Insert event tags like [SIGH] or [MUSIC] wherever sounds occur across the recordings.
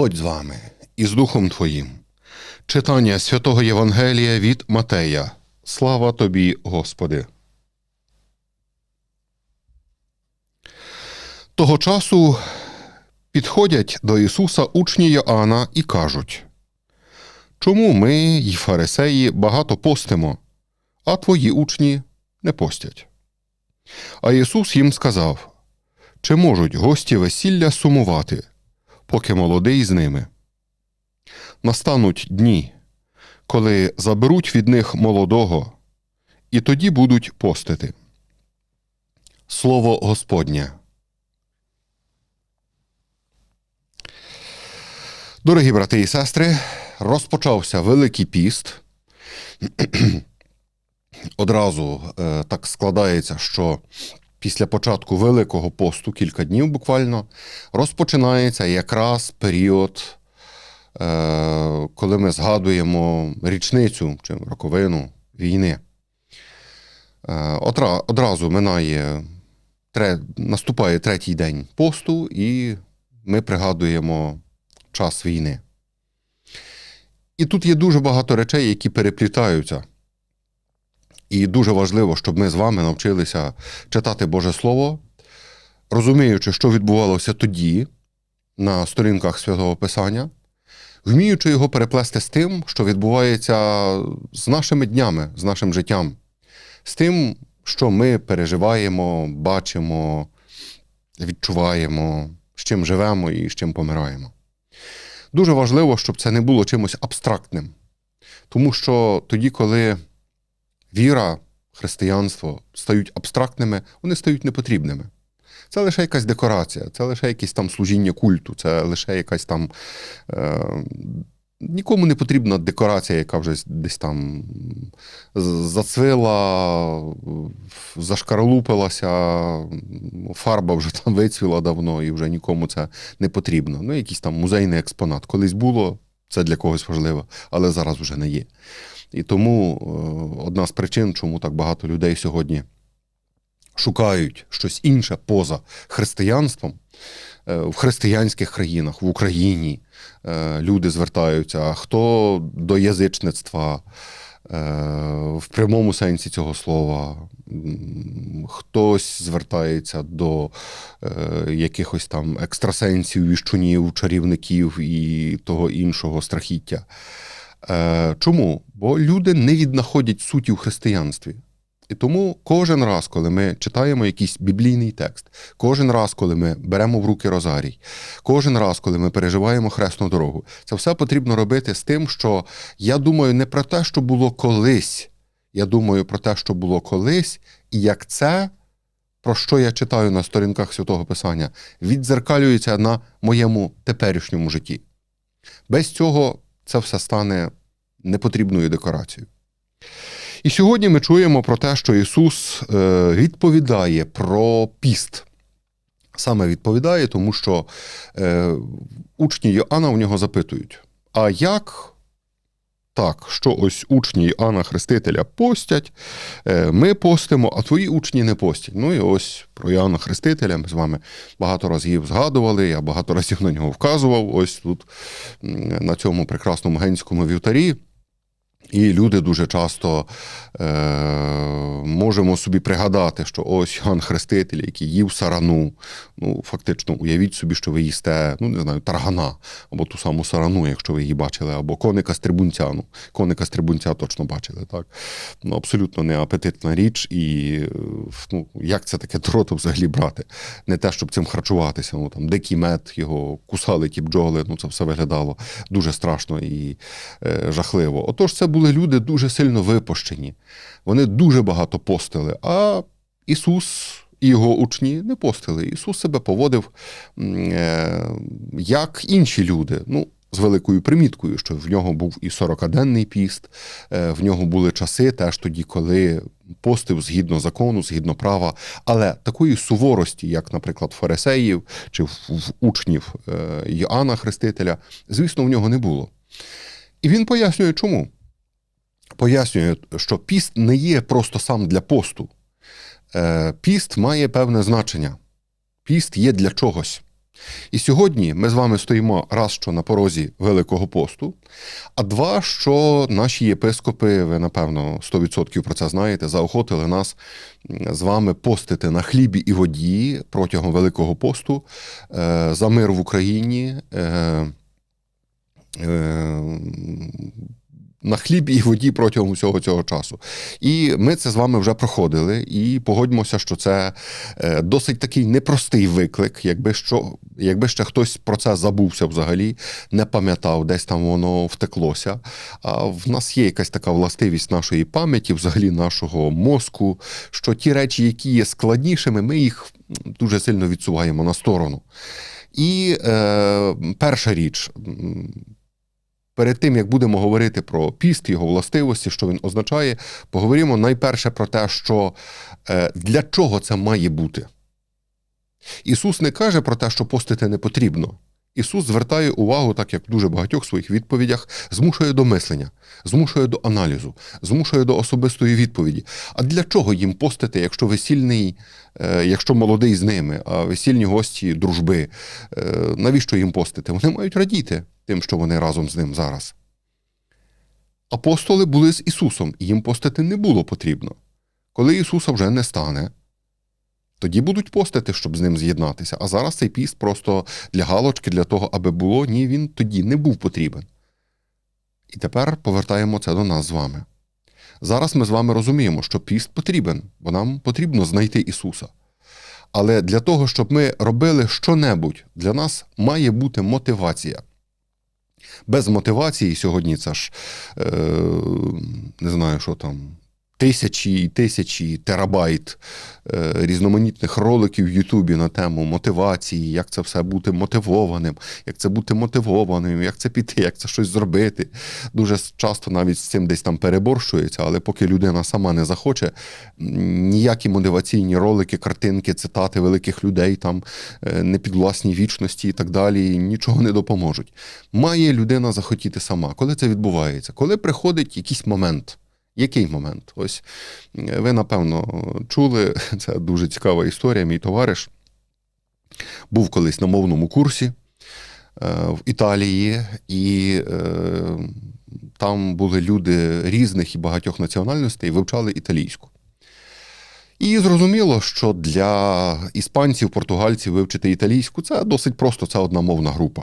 Господь з вами і з Духом Твоїм. Читання святого Євангелія від Матея. Слава тобі, Господи. Того часу підходять до Ісуса учні Йоанна і кажуть: Чому ми, й фарисеї, багато постимо, а твої учні не постять? А Ісус їм сказав: Чи можуть гості весілля сумувати, поки молодий з ними? Настануть дні, коли заберуть від них молодого, і тоді будуть постити. Слово Господнє. Дорогі брати і сестри, розпочався Великий піст. [CLEARS THROAT] Одразу е, так складається, що після початку Великого посту, кілька днів буквально, розпочинається якраз період, е, коли ми згадуємо річницю чи роковину війни. Е, одразу минає, наступає третій день посту, і ми пригадуємо час війни. І тут є дуже багато речей, які переплітаються. І дуже важливо, щоб ми з вами навчилися читати Боже Слово, розуміючи, що відбувалося тоді на сторінках Святого Писання, вміючи його переплести з тим, що відбувається з нашими днями, з нашим життям, з тим, що ми переживаємо, бачимо, відчуваємо, з чим живемо і з чим помираємо. Дуже важливо, щоб це не було чимось абстрактним. Тому що тоді, коли віра, християнство стають абстрактними, вони стають непотрібними. Це лише якась декорація, це лише якесь там служіння культу, це лише якась там. Е, нікому не потрібна декорація, яка вже десь там зацвила, зашкаралупилася, фарба вже там вицвіла давно, і вже нікому це не потрібно. Ну, якийсь там музейний експонат. Колись було, це для когось важливо, але зараз вже не є. І тому е, одна з причин, чому так багато людей сьогодні шукають щось інше поза християнством, е, в християнських країнах, в Україні е, люди звертаються, хто до язичництва в прямому сенсі цього слова, хтось звертається до якихось там екстрасенсів, віщунів, чарівників і того іншого страхіття. Е, Чому? Бо люди не віднаходять суті в християнстві. І тому кожен раз, коли ми читаємо якийсь біблійний текст, кожен раз, коли ми беремо в руки розарій, кожен раз, коли ми переживаємо хресну дорогу, це все потрібно робити з тим, що я думаю не про те, що було колись. Я думаю про те, що було колись, і як це, про що я читаю на сторінках Святого Писання, віддзеркалюється на моєму теперішньому житті. Без цього це все стане непотрібною декорацією. І сьогодні ми чуємо про те, що Ісус е, відповідає про піст. Саме відповідає, тому що е, учні Йоанна у нього запитують: а як так, що ось учні Йоанна Хрестителя постять, е, ми постимо, а твої учні не постять. Ну і ось про Іоанна Хрестителя ми з вами багато разів згадували, я багато разів на нього вказував, ось тут на цьому прекрасному генському вівтарі. І люди дуже часто е, можемо собі пригадати, що ось Йоанн Хреститель, який їв сарану. Ну, фактично, уявіть собі, що ви їсте, ну не знаю, таргана, або ту саму сарану, якщо ви її бачили, або коника стрибунця. Ну, коника стрибунця точно бачили, так? Ну, абсолютно не апетитна річ, і ну, як це таке до роту взагалі брати? Не те, щоб цим харчуватися. Ну, там, дикий мед, його кусали ті бджоли, ну це все виглядало дуже страшно і е, жахливо. Отож, це були люди дуже сильно випощені. Вони дуже багато постили. А Ісус і його учні не постили. Ісус себе поводив е, як інші люди. Ну, з великою приміткою, що в нього був і 40-денний піст, е, в нього були часи теж тоді, коли постив згідно закону, згідно права, але такої суворості, як, наприклад, фарисеїв чи в учнів е, Йоанна Хрестителя, звісно, в нього не було. І він пояснює, чому. Пояснює, що піст не є просто сам для посту. Е, Піст має певне значення. Піст є для чогось. І сьогодні ми з вами стоїмо раз, що на порозі Великого посту, а два, що наші єпископи, ви напевно 100% про це знаєте, заохотили нас з вами постити на хлібі і воді протягом Великого посту е, за мир в Україні. На хлібі і воді протягом всього цього часу. І ми це з вами вже проходили, і погодьмося, що це е, досить такий непростий виклик, якби що, якби ще хтось про це забувся взагалі, не пам'ятав, десь там воно втеклося. А в нас є якась така властивість нашої пам'яті, взагалі нашого мозку, що ті речі, які є складнішими, ми їх дуже сильно відсуваємо на сторону. І е, перша річ. Перед тим, як будемо говорити про піст, його властивості, що він означає, поговоримо найперше про те, що е, для чого це має бути. Ісус не каже про те, що постити не потрібно. Ісус звертає увагу, так як в дуже багатьох своїх відповідях, змушує до мислення, змушує до аналізу, змушує до особистої відповіді. А для чого їм постити, якщо весільний, е, якщо молодий з ними, а весільні гості дружби? Е, навіщо їм постити? Вони мають радіти тим, що вони разом з ним зараз. Апостоли були з Ісусом, і їм постити не було потрібно. Коли Ісуса вже не стане, тоді будуть постити, щоб з ним з'єднатися. А зараз цей піст просто для галочки, для того, аби було, ні, він тоді не був потрібен. І тепер повертаємо це до нас з вами. Зараз ми з вами розуміємо, що піст потрібен, бо нам потрібно знайти Ісуса. Але для того, щоб ми робили що-небудь, для нас має бути мотивація. Без мотивації сьогодні це ж е, не знаю, що там. Тисячі і тисячі терабайт е, різноманітних роликів в Ютубі на тему мотивації, як це все бути мотивованим, як це бути мотивованим, як це піти, як це щось зробити. Дуже часто навіть з цим десь там переборщується, але поки людина сама не захоче, ніякі мотиваційні ролики, картинки, цитати великих людей, там е, непідвласні вічності і так далі, нічого не допоможуть. Має людина захотіти сама. Коли це відбувається? Коли приходить якийсь момент. Який момент? Ось ви, напевно, чули, [LAUGHS] це дуже цікава історія. Мій товариш був колись на мовному курсі е, в Італії, і е, там були люди різних і багатьох національностей, вивчали італійську. І зрозуміло, що для іспанців, португальців вивчити італійську це досить просто, це одна мовна група.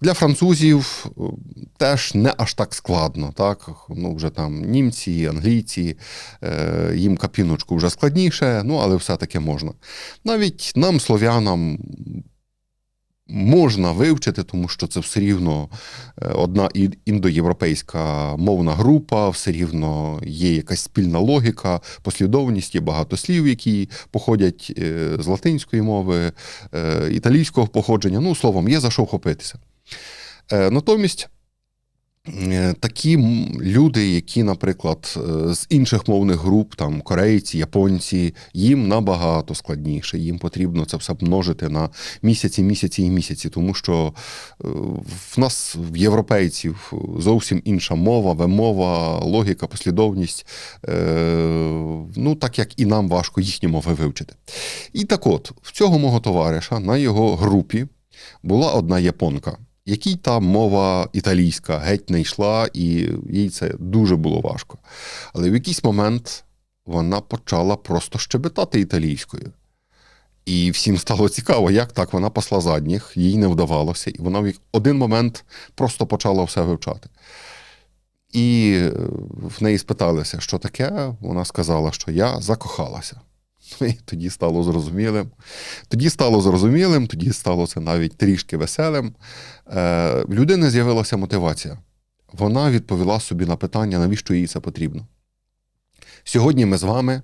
Для французів е, теж не аж так складно. Так? Ну, Вже там німці, англійці, е, їм капіночку вже складніше, ну але все-таки можна. Навіть нам, слов'янам, можна вивчити, тому що це все рівно е, одна індоєвропейська мовна група, все рівно є якась спільна логіка, послідовність, є багато слів, які походять е, з латинської мови, е, італійського походження. Ну, словом, є за що вхопитися. Натомість. Е, такі люди, які, наприклад, е, з інших мовних груп, там корейці, японці, їм набагато складніше. Їм потрібно це все множити на місяці, місяці і місяці, тому що е, в нас, в європейців, зовсім інша мова, вимова, логіка, послідовність. Ну, так як і нам важко їхні мови вивчити. І так от, в цього мого товариша на його групі була одна японка якій та мова італійська геть не йшла, і їй це дуже було важко. Але в якийсь момент вона почала просто щебетати італійською. І всім стало цікаво, як так вона пасла задніх, їй не вдавалося, і вона в один момент просто почала все вивчати. І е, в неї спиталися, що таке. Вона сказала, що я закохалася. І тоді стало зрозумілим. Тоді стало зрозумілим, тоді стало це навіть трішки веселим. Е, В людини з'явилася мотивація. Вона відповіла собі на питання, навіщо їй це потрібно. Сьогодні ми з вами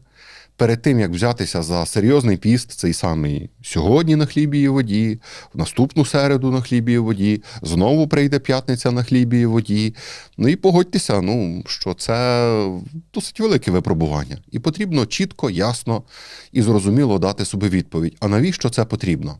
перед тим, як взятися за серйозний піст, цей самий сьогодні на хлібі і воді, в наступну середу на хлібі і воді, знову прийде п'ятниця на хлібі і воді. Ну і погодьтеся, ну, що це досить велике випробування. І потрібно чітко, ясно і зрозуміло дати собі відповідь. А навіщо це потрібно?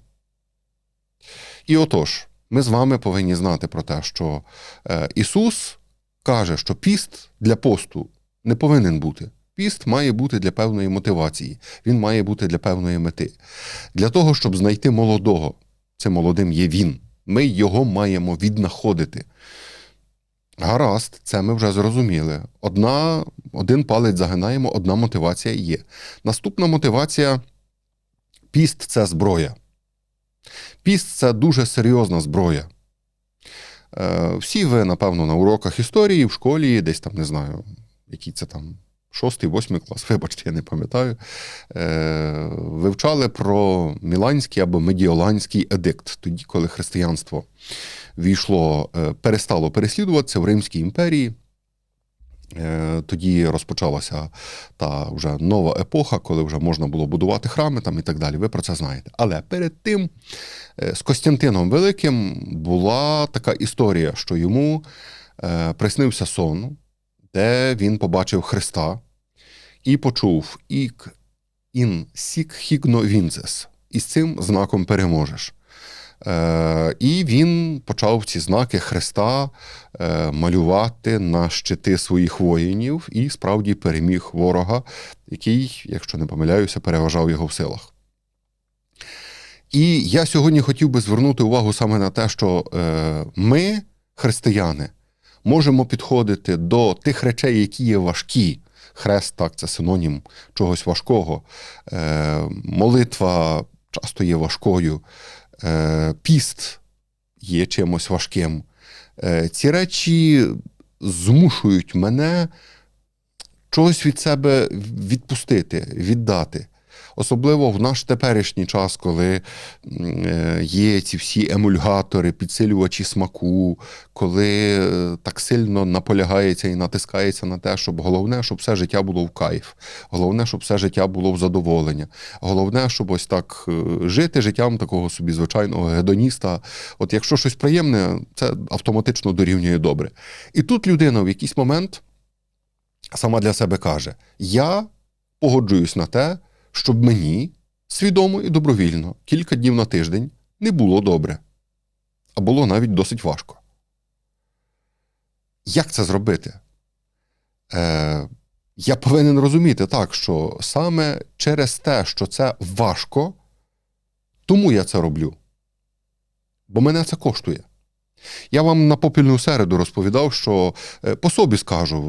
І отож, ми з вами повинні знати про те, що е, Ісус каже, що піст для посту не повинен бути. Піст має бути для певної мотивації, він має бути для певної мети. Для того, щоб знайти молодого, цим молодим є він. Ми його маємо віднаходити. Гаразд, це ми вже зрозуміли. Одна, один палець загинаємо, одна мотивація є. Наступна мотивація піст це зброя. Піст це дуже серйозна зброя. Е, всі ви, напевно, на уроках історії в школі, десь там не знаю, який це там шостий, восьмий клас, [LAUGHS] вибачте, я не пам'ятаю, е, вивчали про Міланський або Медіоланський едикт, тоді, коли християнство війшло, е, перестало переслідуватися в Римській імперії. Е, Тоді розпочалася та вже нова епоха, коли вже можна було будувати храми там і так далі. Ви про це знаєте. Але перед тим е, з Костянтином Великим була така історія, що йому е, приснився сон, де він побачив Христа і почув ік ін сік хігно вінцес. І з цим знаком переможеш. Е, і він почав ці знаки Христа е, малювати на щити своїх воїнів і справді переміг ворога, який, якщо не помиляюся, переважав його в силах. І я сьогодні хотів би звернути увагу саме на те, що е, ми, християни, можемо підходити до тих речей, які є важкі. Хрест, так, це синонім чогось важкого. Е, молитва часто є важкою. Е, піст є чимось важким. Е, ці речі змушують мене чогось від себе відпустити, віддати. Особливо в наш теперішній час, коли е, є ці всі емульгатори, підсилювачі смаку, коли е, так сильно наполягається і натискається на те, щоб головне, щоб все життя було в кайф, головне, щоб все життя було в задоволення, головне, щоб ось так е, жити життям такого собі звичайного гедоніста. От якщо щось приємне, це автоматично дорівнює добре. І тут людина в якийсь момент сама для себе каже: Я погоджуюсь на те щоб мені свідомо і добровільно кілька днів на тиждень не було добре, а було навіть досить важко. Як це зробити? Е, Я повинен розуміти так, що саме через те, що це важко, тому я це роблю. Бо мене це коштує. Я вам на попільну середу розповідав, що е, по собі скажу,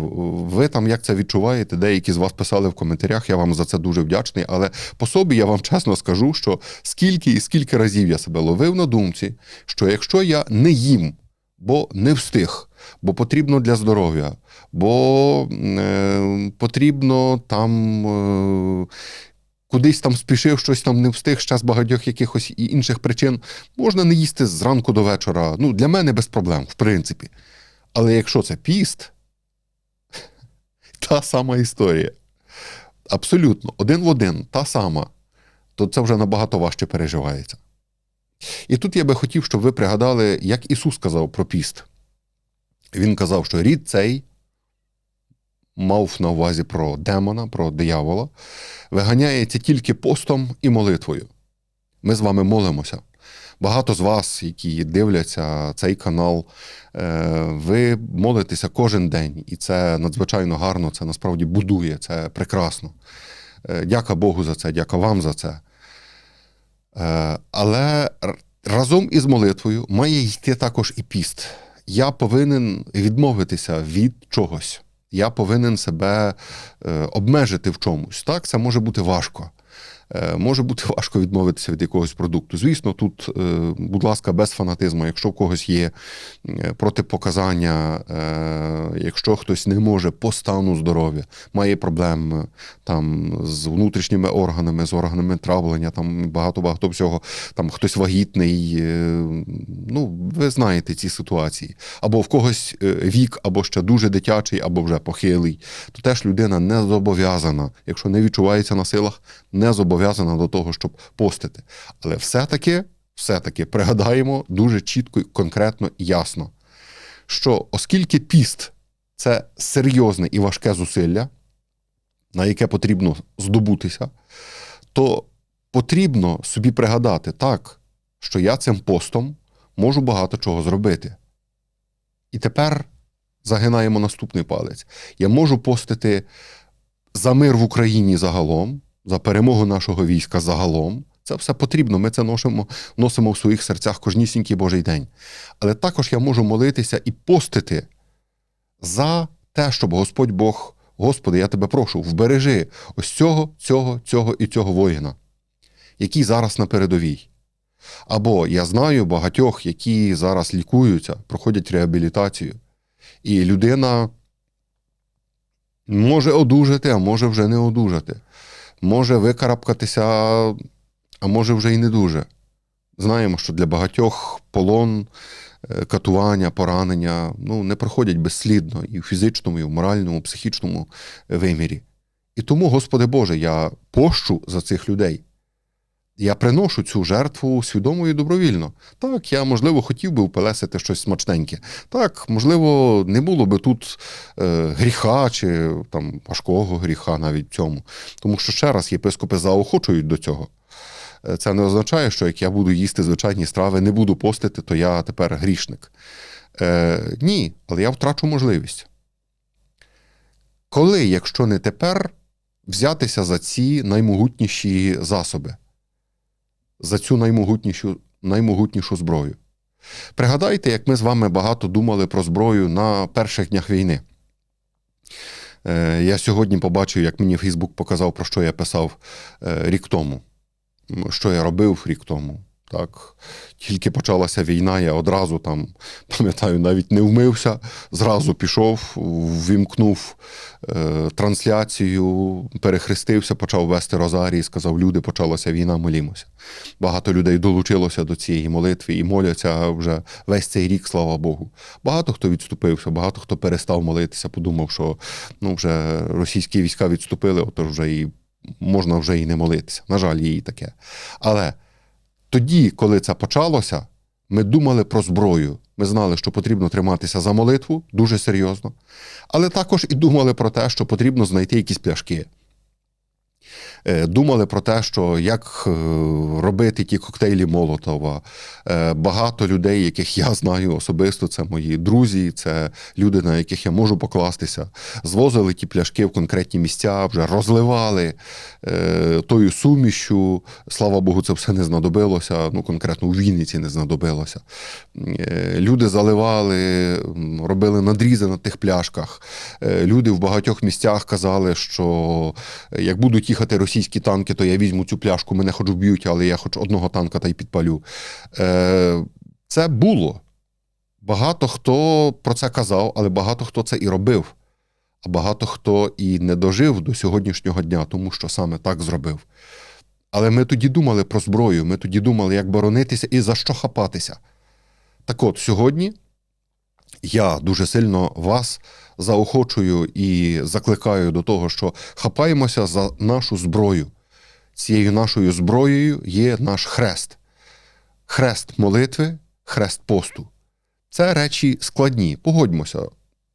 ви там як це відчуваєте, деякі з вас писали в коментарях, я вам за це дуже вдячний. Але по собі я вам чесно скажу, що скільки і скільки разів я себе ловив на думці, що якщо я не їм, бо не встиг, бо потрібно для здоров'я, бо е, потрібно там. Е, кудись там спішив, щось там не встиг ще з багатьох якихось і інших причин, можна не їсти зранку до вечора. Ну, для мене без проблем, в принципі. Але якщо це піст, [LAUGHS] та сама історія. Абсолютно, один в один, та сама, то це вже набагато важче переживається. І тут я би хотів, щоб ви пригадали, як Ісус сказав про піст. Він казав, що рід цей мав на увазі про демона, про диявола, виганяється тільки постом і молитвою. Ми з вами молимося. Багато з вас, які дивляться цей канал, е, ви молитеся кожен день, і це надзвичайно гарно, це насправді будує, це прекрасно. Е, дяка Богу за це, дяка вам за це. Е, але разом із молитвою має йти також і піст. Я повинен відмовитися від чогось я повинен себе е, обмежити в чомусь. Так, це може бути важко. Е, може бути [LAUGHS] важко відмовитися від якогось продукту. Звісно, тут, е, будь ласка, без фанатизму, якщо в когось є протипоказання, якщо хтось не може по стану здоров'я, має проблем там з внутрішніми органами, з органами травлення, там багато-багато всього, там хтось вагітний, ну, ви знаєте ці ситуації. Або в когось вік, або ще дуже дитячий, або вже похилий, то теж людина не зобов'язана, якщо не відчувається на силах, не зобов'язана зобов'язана до того, щоб постити. Але все-таки, все-таки пригадаємо дуже чітко, конкретно і ясно, що оскільки піст це серйозне і важке зусилля, на яке потрібно здобутися, то потрібно собі пригадати так, що я цим постом можу багато чого зробити. І тепер загинаємо наступний палець. Я можу постити за мир в Україні загалом, за перемогу нашого війська загалом, Це все потрібно. Ми це носимо, носимо в своїх серцях кожнісінький Божий день. Але також я можу молитися і постити за те, щоб Господь Бог, Господи, я тебе прошу, вбережи ось цього, цього, цього і цього воїна, який зараз на передовій. Або я знаю багатьох, які зараз лікуються, проходять реабілітацію. І людина може одужати, а може вже не одужати. Може викарабкатися, а може вже і не дуже. Знаємо, що для багатьох полон, е, катування, поранення ну, не проходять безслідно і в фізичному, і в моральному, і психічному вимірі. І тому, Господи Боже, я пощу за цих людей. Я приношу цю жертву свідомо і добровільно. Так, я, можливо, хотів би впелесити щось смачненьке. Так, можливо, не було би тут е, гріха чи там важкого гріха навіть цьому. Тому що ще раз єпископи заохочують до цього. Е, Це не означає, що як я буду їсти звичайні страви, не буду постити, то я тепер грішник. Е, ні, але я втрачу можливість. Коли, якщо не тепер, взятися за ці наймогутніші засоби? За цю наймогутнішу, наймогутнішу зброю. Пригадайте, як ми з вами багато думали про зброю на перших днях війни. Е, Я сьогодні побачив, як мені Фейсбук показав, про що я писав е, рік тому, що я робив рік тому. Так, тільки почалася війна, я одразу там, пам'ятаю, навіть не вмився, зразу пішов, ввімкнув е, трансляцію, перехрестився, почав вести розарій, сказав: люди, почалася війна, молімося. Багато людей долучилося до цієї молитви і моляться вже весь цей рік, слава Богу. Багато хто відступився, багато хто перестав молитися, подумав, що ну, вже російські війська відступили, отож вже і можна вже і не молитися. На жаль, і таке. Але тоді, коли це почалося, ми думали про зброю. Ми знали, що потрібно триматися за молитву дуже серйозно, але також і думали про те, що потрібно знайти якісь пляшки. Е, Думали про те, що як е, робити ті коктейлі Молотова. Е, Багато людей, яких я знаю особисто, це мої друзі, це люди, на яких я можу покластися, звозили ті пляшки в конкретні місця, вже розливали тою сумішю. Слава Богу, це все не знадобилося. Ну, конкретно у Вінниці не знадобилося. Люди заливали, робили надрізи на тих пляшках. Люди в багатьох місцях казали, що як будуть їхати російські танки, то я візьму цю пляшку, мене хоч вб'ють, але я хоч одного танка та й підпалю. Е, Це було. Багато хто про це казав, але багато хто це і робив. А багато хто і не дожив до сьогоднішнього дня, тому що саме так зробив. Але ми тоді думали про зброю, ми тоді думали, як боронитися і за що хапатися. Так от, сьогодні я дуже сильно вас заохочую і закликаю до того, що хапаємося за нашу зброю. Цією нашою зброєю є наш хрест. Хрест молитви, хрест посту. Це речі складні. Погодьмося.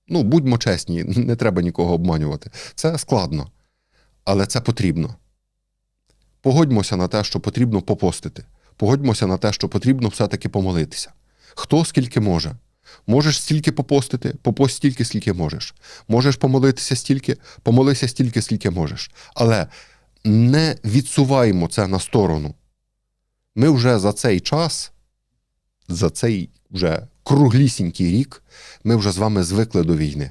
Ну, будьмо чесні, не треба нікого обманювати. Це складно, але це потрібно. Погодьмося на те, що потрібно попостити. Погодьмося на те, що потрібно все-таки помолитися. Хто скільки може. Можеш стільки попостити, попость стільки, скільки можеш. Можеш помолитися стільки, помолися стільки, скільки можеш. Але не відсуваємо це на сторону. Ми вже за цей час, за цей вже круглісінький рік, ми вже з вами звикли до війни.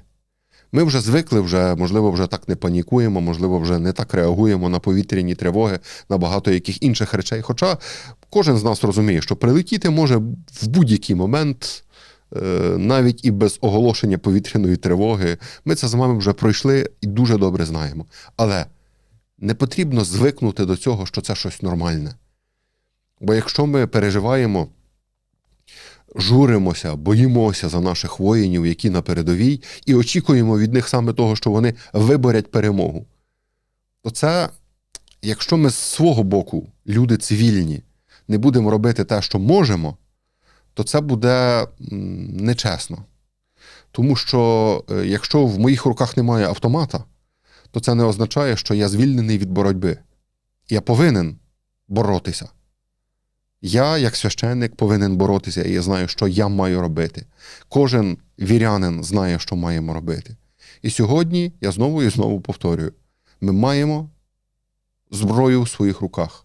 Ми вже звикли, вже, можливо, вже так не панікуємо, можливо, вже не так реагуємо на повітряні тривоги, на багато яких інших речей. Хоча кожен з нас розуміє, що прилетіти може в будь-який момент, навіть і без оголошення повітряної тривоги. Ми це з вами вже пройшли і дуже добре знаємо. Але не потрібно звикнути до цього, що це щось нормальне. Бо якщо ми переживаємо, журимося, боїмося за наших воїнів, які на передовій, і очікуємо від них саме того, що вони виборять перемогу, то це, якщо ми з свого боку, люди цивільні, не будемо робити те, що можемо, то це буде нечесно. Тому що е, якщо в моїх руках немає автомата, то це не означає, що я звільнений від боротьби. Я повинен боротися. Я, як священник, повинен боротися, і я знаю, що я маю робити. Кожен вірянин знає, що маємо робити. І сьогодні я знову і знову повторюю: ми маємо зброю в своїх руках.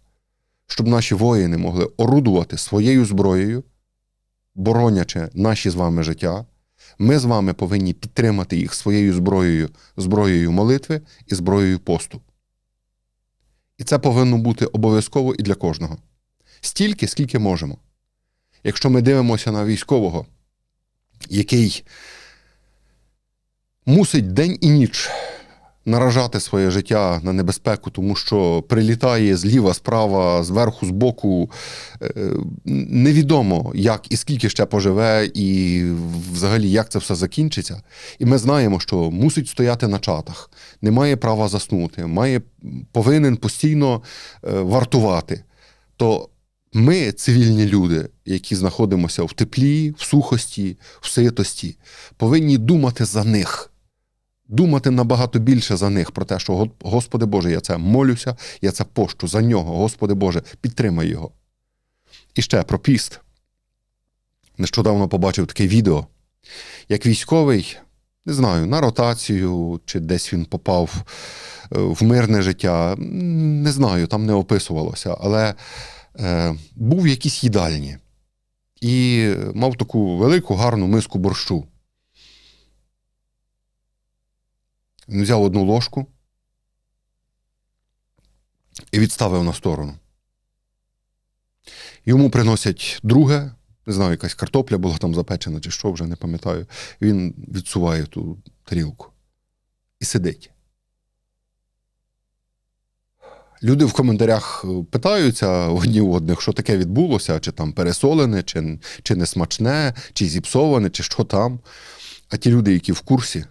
щоб наші воїни могли орудувати своєю зброєю, боронячи наші з вами життя. Ми з вами повинні підтримати їх своєю зброєю, зброєю молитви і зброєю посту. І це повинно бути обов'язково і для кожного. Стільки, скільки можемо. Якщо ми дивимося на військового, який мусить день і ніч наражати своє життя на небезпеку, тому що прилітає зліва, справа, зверху, збоку. Е, Невідомо, як і скільки ще поживе, і взагалі як це все закінчиться. І ми знаємо, що мусить стояти на чатах, не має права заснути, має, повинен постійно е, вартувати. То ми, цивільні люди, які знаходимося в теплі, в сухості, в ситості, повинні думати за них думати набагато більше за них про те, що Господи Боже, я це молюся, я це пощу за нього. Господи Боже, підтримай його. І ще про піст. Нещодавно побачив таке відео, як військовий, не знаю, на ротацію, чи десь він попав е, в мирне життя. Не знаю, там не описувалося, але е, був в якійсь їдальні і мав таку велику гарну миску борщу. Він взяв одну ложку і відставив на сторону. Йому приносять друге, не знаю, якась картопля була там запечена чи що, вже не пам'ятаю. Він відсуває ту тарілку і сидить. Люди в коментарях е, питаються одні у одних, що таке відбулося, чи там пересолене, чи, чи не смачне, чи зіпсоване, чи що там. А ті люди, які в курсі,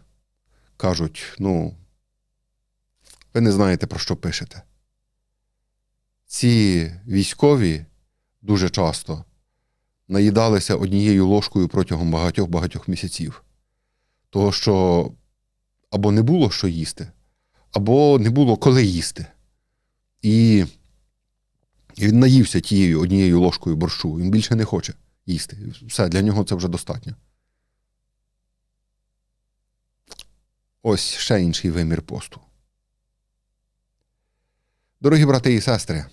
кажуть: ну, ви не знаєте, про що пишете. Ці військові дуже часто наїдалися однією ложкою протягом багатьох-багатьох місяців. Того, що або не було що їсти, або не було коли їсти. І він наївся тією однією ложкою борщу. Він більше не хоче їсти. Все, для нього це вже достатньо. Ось ще інший вимір посту. Дорогі брати і сестри,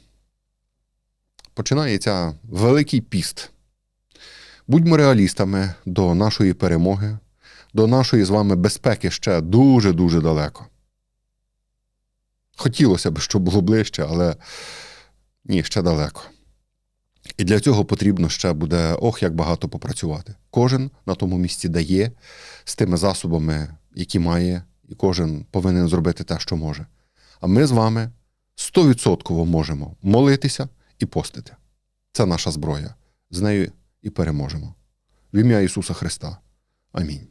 починається Великий піст. Будьмо реалістами до нашої перемоги, до нашої з вами безпеки ще дуже-дуже далеко. Хотілося б, щоб було ближче, але ні, ще далеко. І для цього потрібно ще буде ох, як багато попрацювати. Кожен на тому місці дає з тими засобами, які має, і кожен повинен зробити те, що може. А ми з вами стовідсотково можемо молитися і постити. Це наша зброя. З нею і переможемо. В ім'я Ісуса Христа. Амінь.